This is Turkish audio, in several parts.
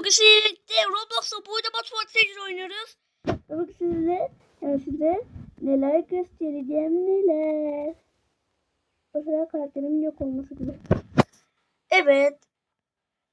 bugün sizlerle Roblox'ta boyda Batman Stage oynuyoruz. Bugün size, yani size neler göstereceğim neler. Mesela karakterimin yok olması gibi. Evet.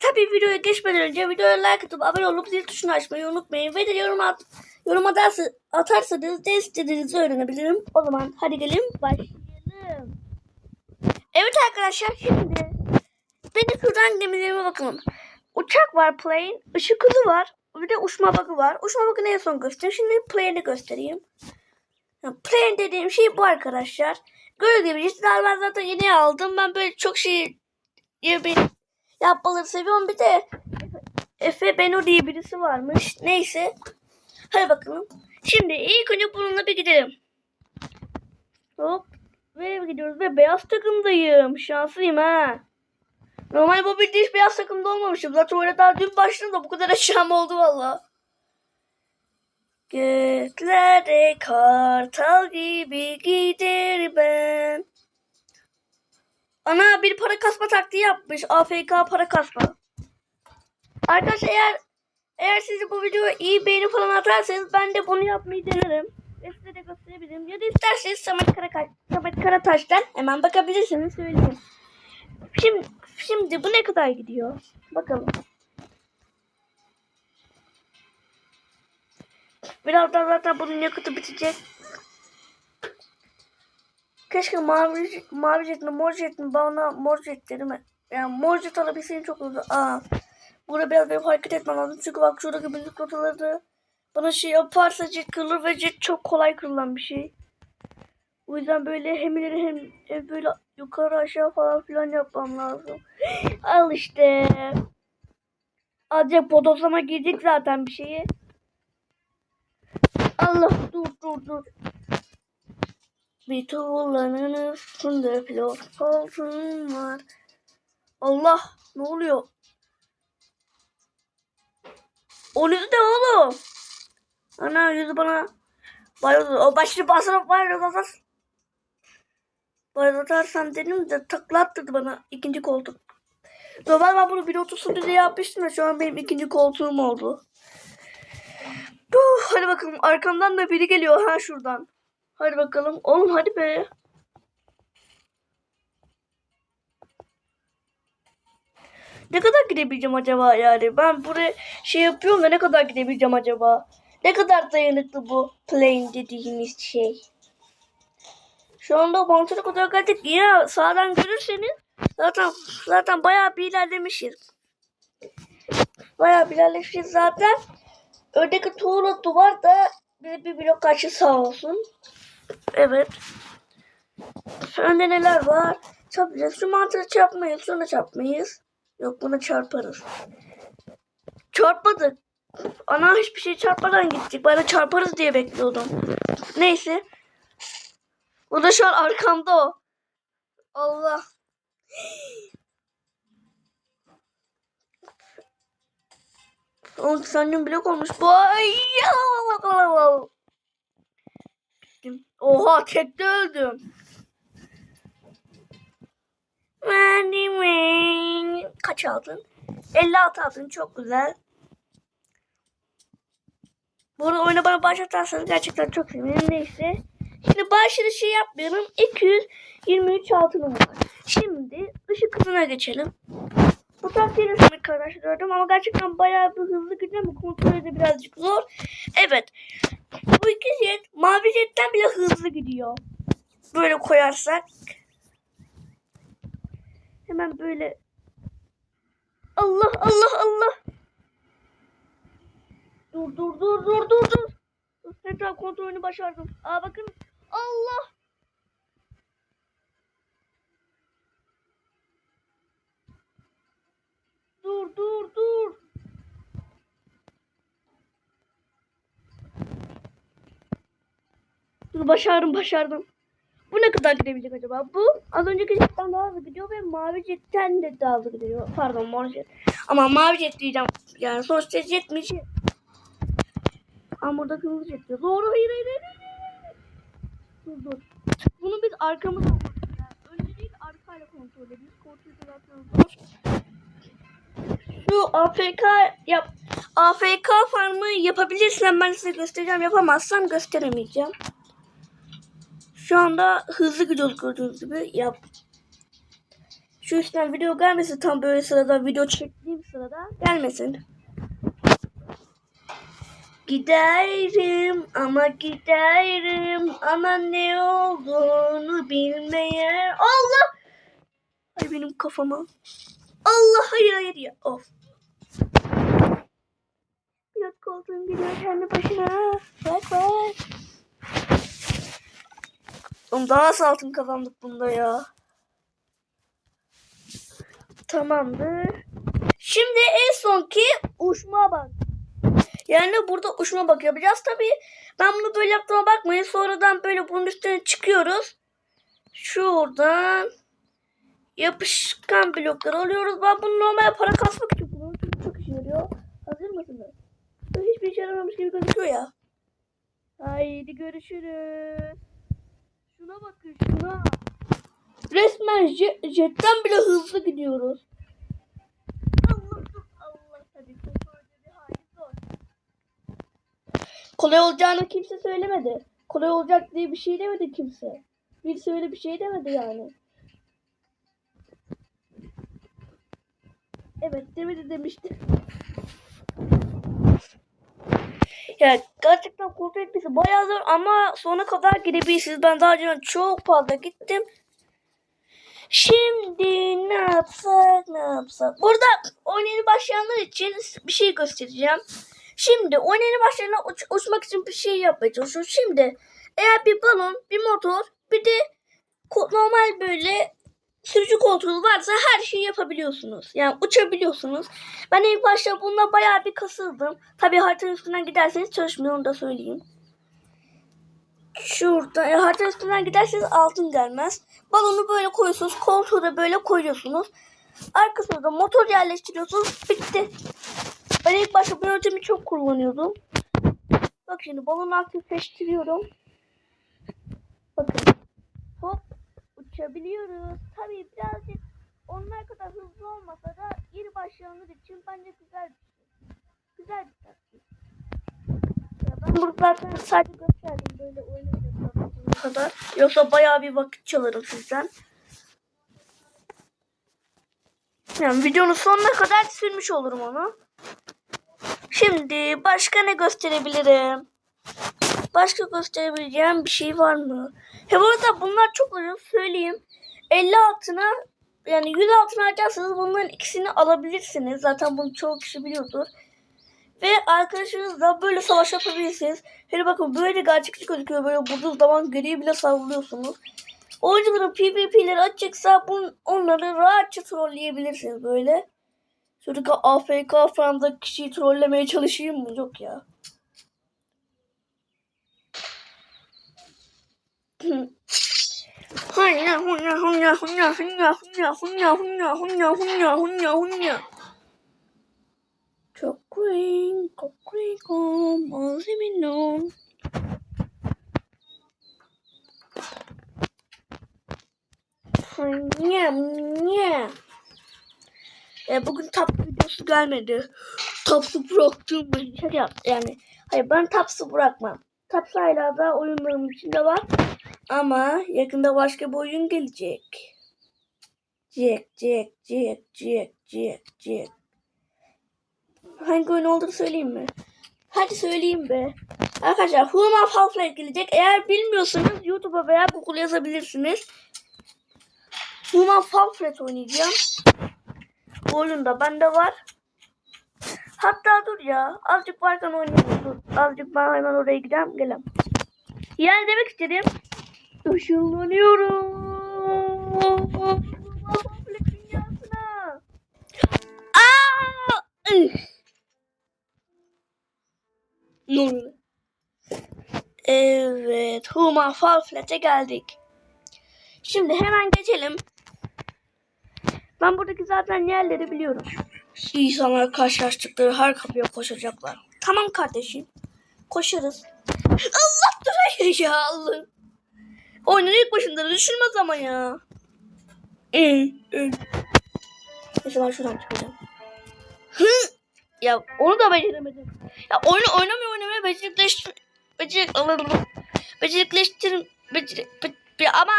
Tabii videoya geçmeden önce videoya like atıp abone olup zil tuşunu açmayı unutmayın. Ve de yorum, at, yorum atarsa, atarsanız ne istediğinizi öğrenebilirim. O zaman hadi gelin başlayalım. Evet arkadaşlar şimdi benim şuradan gemilerime bakalım. Uçak var plane, ışık hızı var. Bir de uçma bakı var. Uçma bakını en son göstereyim. Şimdi plane'i göstereyim. Plane dediğim şey bu arkadaşlar. Gördüğünüz gibi ben zaten yeni aldım. Ben böyle çok şey yapmaları seviyorum. Bir de Efe Beno diye birisi varmış. Neyse. Hadi bakalım. Şimdi ilk önce bununla bir gidelim. Hop. Ve gidiyoruz ve beyaz takımdayım. Şanslıyım ha. Normal bildiğin hiç beyaz takımda olmamışım. Zaten öyle daha dün başladım da bu kadar aşağım oldu valla. Göklerde kartal gibi gider ben. Ana bir para kasma taktiği yapmış. AFK para kasma. Arkadaşlar eğer eğer siz bu videoya iyi beğeni falan atarsanız ben de bunu yapmayı denerim. Ve size de gösterebilirim. Ya da isterseniz Samet, Karaka Samet Karataş'tan hemen bakabilirsiniz söyleyeyim. Şimdi, şimdi bu ne kadar gidiyor? Bakalım. Birazdan zaten bunun yakıtı bitecek. Keşke mavi, mavi jetini, mor jetini bana mor jetlerimi yani mor jet alabilseydim çok olurdu. Aa, burada biraz benim hareket etmem lazım. Çünkü bak şuradaki müzik notaları bana şey yaparsa jet kırılır ve jet çok kolay kırılan bir şey. O yüzden böyle hem ileri hem, hem böyle yukarı aşağı falan filan yapmam lazım. Al işte. Azıcık bodozlama girdik zaten bir şeyi. Allah dur dur dur. Bir tuğlanın üstünde pilot koltuğum var. Allah ne oluyor? O ne oğlum? Ana yüzü bana bayıldı. O başını basarıp bayıldı. Bayıltarsam dedim de takla attırdı bana ikinci koltuk. Normal ben bunu 1.30 diye yapmıştım da şu an benim ikinci koltuğum oldu. Uh, hadi bakalım arkamdan da biri geliyor ha şuradan. Hadi bakalım. Oğlum hadi be. Ne kadar gidebileceğim acaba yani? Ben buraya şey yapıyorum da ne kadar gidebileceğim acaba? Ne kadar dayanıklı bu plane dediğimiz şey? Şu anda montura kadar geldik. Ya sağdan görürseniz zaten zaten bayağı bir ilerlemişiz. Bayağı bir ilerlemişiz zaten. Öndeki tuğla duvar da bize bir blok karşı sağ olsun. Evet. Önde neler var? Çarpacağız. Şu mantığı çarpmayız. Şuna çarpmayız. Yok buna çarparız. Çarpmadık. Ana hiçbir şey çarpmadan gittik. Bana çarparız diye bekliyordum. Neyse. O da şu an arkamda o. Allah. Oğlum sandım blok olmuş. Bittim. Oha tekte öldüm. Kaç aldın? 56 aldın çok güzel. Bu arada oyuna bana başlatarsanız gerçekten çok sevinirim. Neyse. Şimdi başlığı şey yapmayalım. 223 altınım var. Şimdi ışık hızına geçelim. Bu taktiğini sana gördüm ama gerçekten bayağı bir hızlı gidiyor ama kontrol de birazcık zor. Evet. Bu iki jet mavi jetten bile hızlı gidiyor. Böyle koyarsak. Hemen böyle. Allah Allah Allah. Dur dur dur dur dur dur. Tekrar kontrolünü başardım. Aa bakın. Allah. Dur dur dur. Dur başardım başardım. Bu ne kadar gidebilecek acaba? Bu az önceki jetten daha hızlı gidiyor ve mavi jetten de daha hızlı gidiyor. Pardon mor jet. Ama mavi jet diyeceğim. Yani sonuçta jet mi jet? Ama burada kırmızı jet diyor. Doğru hayır hayır hayır. Dur dur. Bunu biz arkamıza değil arkayla kontrol ediyoruz. Şu AFK yap AFK farmı yapabilirsem ben size göstereceğim. Yapamazsam gösteremeyeceğim. Şu anda hızlı gidiyoruz gördüğünüz gibi. Yap. Şu üstten video gelmesin tam böyle sırada video çektiğim sırada gelmesin. Giderim ama giderim. Ama ne olduğunu bilmeyen Allah! Ay benim kafama. Allah hayır hayır ya. Of. Biraz koltuğum gidiyor kendi başına bak bak. Oğlum daha nasıl altın kazandık bunda ya. Tamamdır. Şimdi en sonki uçma bak yani burada uçma bak yapacağız tabii. Ben bunu böyle yaptığıma bakmayın. Sonradan böyle bunun üstüne çıkıyoruz. Şuradan yapışkan bloklar alıyoruz. Ben bunu normal para kasmak için kullanıyorum. Çünkü çok işe yarıyor. Hazır mısınız? Böyle hiçbir işe yaramamış gibi gözüküyor ya. Haydi görüşürüz. Şuna bakın şuna. Resmen jet, jetten bile hızlı gidiyoruz. Allah Allah tabii. Kolayca bir hali zor. Kolay olacağını kimse söylemedi. Kolay olacak diye bir şey demedi kimse. Birisi öyle bir şey demedi yani. Evet demedi demişti. Ya gerçekten kontrol etmesi bayağı zor ama sona kadar gidebilirsiniz. Ben daha önce çok fazla gittim. Şimdi ne yapsak ne yapsak. Burada oyunu başlayanlar için bir şey göstereceğim. Şimdi oyunu başlayanlar uç, uçmak için bir şey yapmaya çalışıyoruz. Şimdi eğer bir balon, bir motor, bir de normal böyle sürücü koltuğu varsa her şeyi yapabiliyorsunuz. Yani uçabiliyorsunuz. Ben ilk başta bununla bayağı bir kasıldım. Tabii haritanın üstünden giderseniz çalışmıyor onu da söyleyeyim. Şurada e, haritanın üstünden giderseniz altın gelmez. Balonu böyle koyuyorsunuz. Koltuğu da böyle koyuyorsunuz. Arkasına da motor yerleştiriyorsunuz. Bitti. Ben ilk başta bu yöntemi çok kullanıyordum. Bak şimdi balonu aktifleştiriyorum. Bakın. Hop uçabiliyoruz. Tabii birazcık onlar kadar hızlı olmasa da yeni başlayanlar için bence güzel bir şey. Güzel bir taktik. Ben burada zaten sadece gösterdim böyle oynayacağım kadar. Yoksa bayağı bir vakit çalarım sizden. Yani videonun sonuna kadar sürmüş olurum onu. Şimdi başka ne gösterebilirim? Başka gösterebileceğim bir şey var mı? He bu arada bunlar çok ucuz söyleyeyim. 50 altına yani 100 altına harcarsanız bunların ikisini alabilirsiniz. Zaten bunu çoğu kişi biliyordur. Ve arkadaşınızla böyle savaş yapabilirsiniz. Hele bakın böyle gerçekçi gözüküyor. Böyle vurduğu zaman geriye bile savruluyorsunuz. Oyuncuların PvP'leri açıksa bun, onları rahatça trolleyebilirsiniz böyle. Şuradaki AFK falan da kişiyi trollemeye çalışayım mı? Yok ya. Hunya hunya hunya hunya hunya hunya hunya hunya hunya hunya hunya hunya. Çok green, çok green, malzemenin. Hunya hunya. E, bugün tap videosu gelmedi. Tapsı bıraktım ben. Şaka yap. Yani hayır ben tapsı bırakmam. Taps hala da oyunlarım içinde var. Ama yakında başka bir oyun gelecek. Jack, Jack, Jack, Jack, Jack, Jack. Hangi oyun olduğunu söyleyeyim mi? Hadi söyleyeyim be. Arkadaşlar Human Half-Life gelecek. Eğer bilmiyorsanız YouTube'a veya Google yazabilirsiniz. Human Half-Life oynayacağım. Bu oyunda bende var. Hatta dur ya. Azıcık varken oynayalım. Dur. Azıcık ben hemen oraya gideceğim. Gelem. Yani demek istedim. Işınlanıyorum. Ne oluyor? Evet. Huma Farflet'e geldik. Şimdi hemen geçelim. Ben buradaki zaten yerleri biliyorum. İnsanlar karşılaştıkları her kapıya koşacaklar. Tamam kardeşim. Koşarız. Allah dur ya Allah. Oyunun ilk başında düşünmez ama ya. Neyse ben şuradan çıkacağım. Hı! Ya onu da beceremedim. Ya oyunu oynamaya oynamaya becerikleştir... Becerik... Becerikleştir... Becerik... Be, be, ama...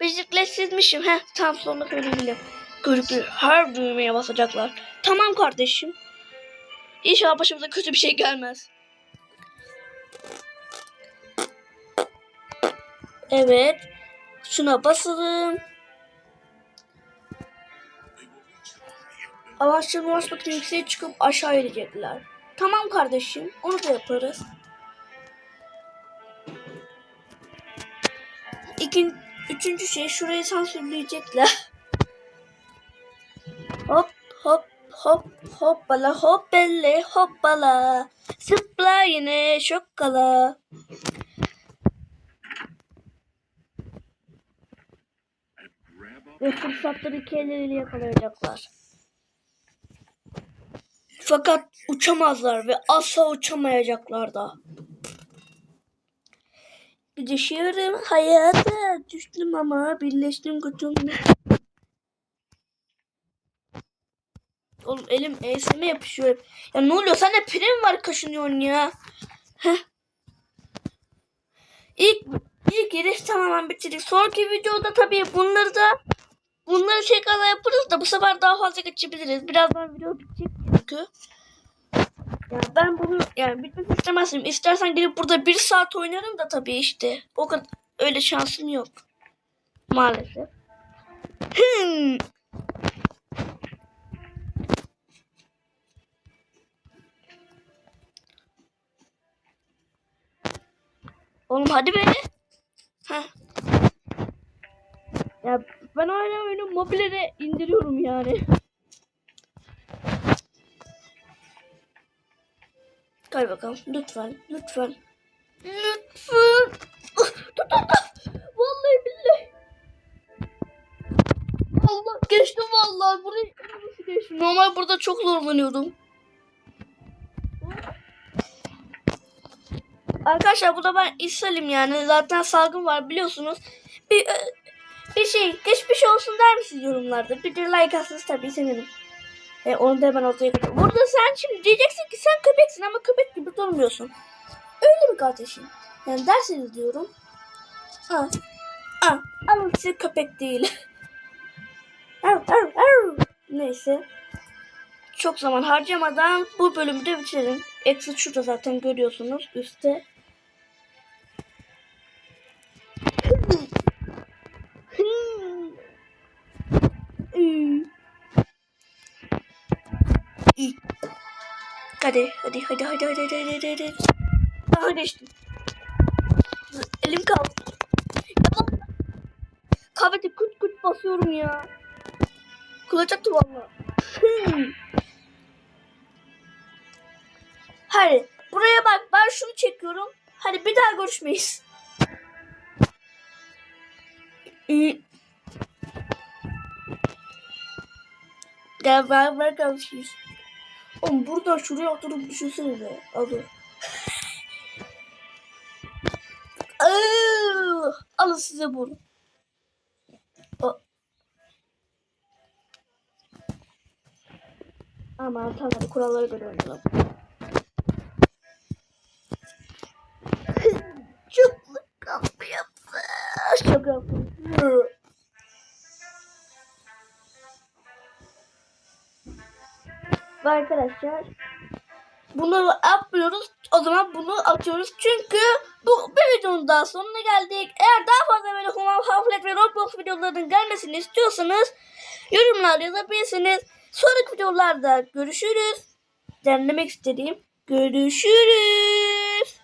Becerikleştirmişim. Heh tam sonunda söyleyebilirim. Görüklü her düğmeye basacaklar. Tamam kardeşim. İnşallah başımıza kötü bir şey gelmez. Evet. Şuna basalım. Avaçlarını için yükseğe çıkıp aşağı inecekler. Tamam kardeşim. Onu da yaparız. İkin, üçüncü şey şurayı sansürleyecekler. Hop hop hop hoppala hoppelle hoppala. Zıpla yine şokkala. Ve fırsatları iki elleriyle yakalayacaklar. Fakat uçamazlar ve asla uçamayacaklar da. Düşüyorum hayata düştüm ama birleştim kutumda. Oğlum elim enseme yapışıyor. Ya ne oluyor? Sen de prim var kaşınıyorsun ya. Heh. İlk, ilk giriş tamamen bitirdik. Sonraki videoda tabii bunları da bunları tekrardan yaparız da bu sefer daha fazla geçebiliriz. Birazdan video bitecek çünkü. Ya ben bunu yani bitmek istemezdim. İstersen gelip burada bir saat oynarım da tabii işte. O kadar öyle şansım yok. Maalesef. Hmm. Oğlum hadi be. Heh. Ya ben hala oyunu mobile de indiriyorum yani. Gel bakalım lütfen lütfen. Lütfen. Vallahi billahi. Allah geçtim vallahi. Burayı nasıl geçtim? Normal burada çok zorlanıyordum. Arkadaşlar burada ben ishalim yani. Zaten salgın var biliyorsunuz. Bir, e, bir şey geçmiş olsun der misiniz yorumlarda? Bir de like atsanız tabii sevinirim. E, onu da hemen ortaya koyayım. Burada sen şimdi diyeceksin ki sen köpeksin ama köpek gibi durmuyorsun. Öyle mi kardeşim? Yani derseniz diyorum. Ha. Ha. Ama size köpek değil. Neyse. Çok zaman harcamadan bu bölümü de bitirelim. Exit şurada zaten görüyorsunuz üstte. Hadi hadi hadi hadi hadi hadi hadi hadi hadi. Daha geçtim. Elim kaldı. Ya, Kahvede kut kut basıyorum ya. Kılacaktı valla. Hadi buraya bak ben şunu çekiyorum. Hadi bir daha görüşmeyiz. Gel beraber görüşürüz. Oğlum burada şuraya oturup düşünsenize. Al dur. Aa, Alın size bunu. Aman tamam kurallara göre oynayalım. Çok kapı yaptı. Çok yaptı. Arkadaşlar bunu yapmıyoruz. O zaman bunu atıyoruz. Çünkü bu bir videonun daha sonuna geldik. Eğer daha fazla böyle Human Pamphlet ve Roblox videolarının gelmesini istiyorsanız yorumlar yazabilirsiniz. Sonraki videolarda görüşürüz. Denemek istediğim görüşürüz.